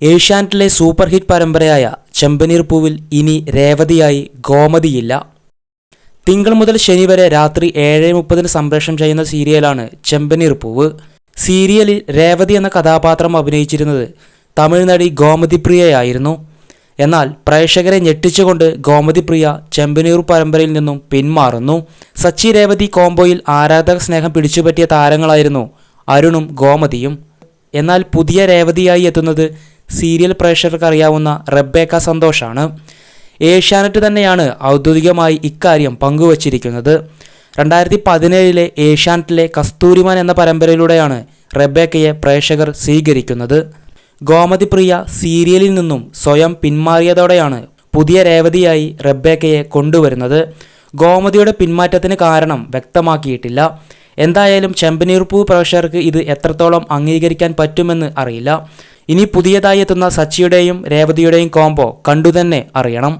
ഏഷ്യാനെറ്റിലെ super hit പരമ്പരയായ ചെമ്പനീർ പൂവിൽ ഇനി രേവതിയായി ഗോമതിയില്ല. തിങ്കൾ മുതൽ ശനി വരെ രാത്രി ഏഴ് മുപ്പതിന് സംപ്രേഷണം ചെയ്യുന്ന സീരിയലാണ് ചെമ്പനീർ പൂവ്. സീരിയലിൽ രേവതി എന്ന കഥാപാത്രം അഭിനയിച്ചിരുന്നത് തമിഴ് നടി ഗോമതി പ്രിയയായിരുന്നു എന്നാൽ പ്രേക്ഷകരെ ഞെട്ടിച്ചുകൊണ്ട് ഗോമതി പ്രിയ ചെമ്പനീർ പരമ്പരയിൽ നിന്നും പിന്മാറുന്നു. സച്ചി രേവതി കോംബോയിൽ ആരാധക സ്നേഹം പിടിച്ചുപറ്റിയ താരങ്ങളായിരുന്നു അരുണും ഗോമതിയും. എന്നാൽ പുതിയ രേവതിയായി എത്തുന്നത് സീരിയൽ പ്രേക്ഷകർക്ക് അറിയാവുന്ന റബ്ബേക്ക സന്തോഷാണ്. ഏഷ്യാനെറ്റ് തന്നെയാണ് ഔദ്യോഗികമായി ഇക്കാര്യം പങ്കുവച്ചിരിക്കുന്നത്. രണ്ടായിരത്തി പതിനേഴിലെ ഏഷ്യാനെറ്റിലെ കസ്തൂരിമാൻ എന്ന പരമ്പരയിലൂടെയാണ് റെബേക്കയെ പ്രേക്ഷകർ സ്വീകരിക്കുന്നത്. ഗോമതി പ്രിയ സീരിയലിൽ നിന്നും സ്വയം പിന്മാറിയതോടെയാണ് പുതിയ രേവതിയായി റെബേക്കയെ കൊണ്ടുവരുന്നത്. ഗോമതിയുടെ പിന്മാറ്റത്തിന് കാരണം വ്യക്തമാക്കിയിട്ടില്ല. എന്തായാലും ചെമ്പനീർപ്പൂ പ്രേക്ഷകർക്ക് ഇത് എത്രത്തോളം അംഗീകരിക്കാൻ പറ്റുമെന്ന് അറിയില്ല. ഇനി പുതിയതായി എത്തുന്ന സച്ചിയുടെയും രേവതിയുടെയും കോംബോ കണ്ടുതന്നെ അറിയണം.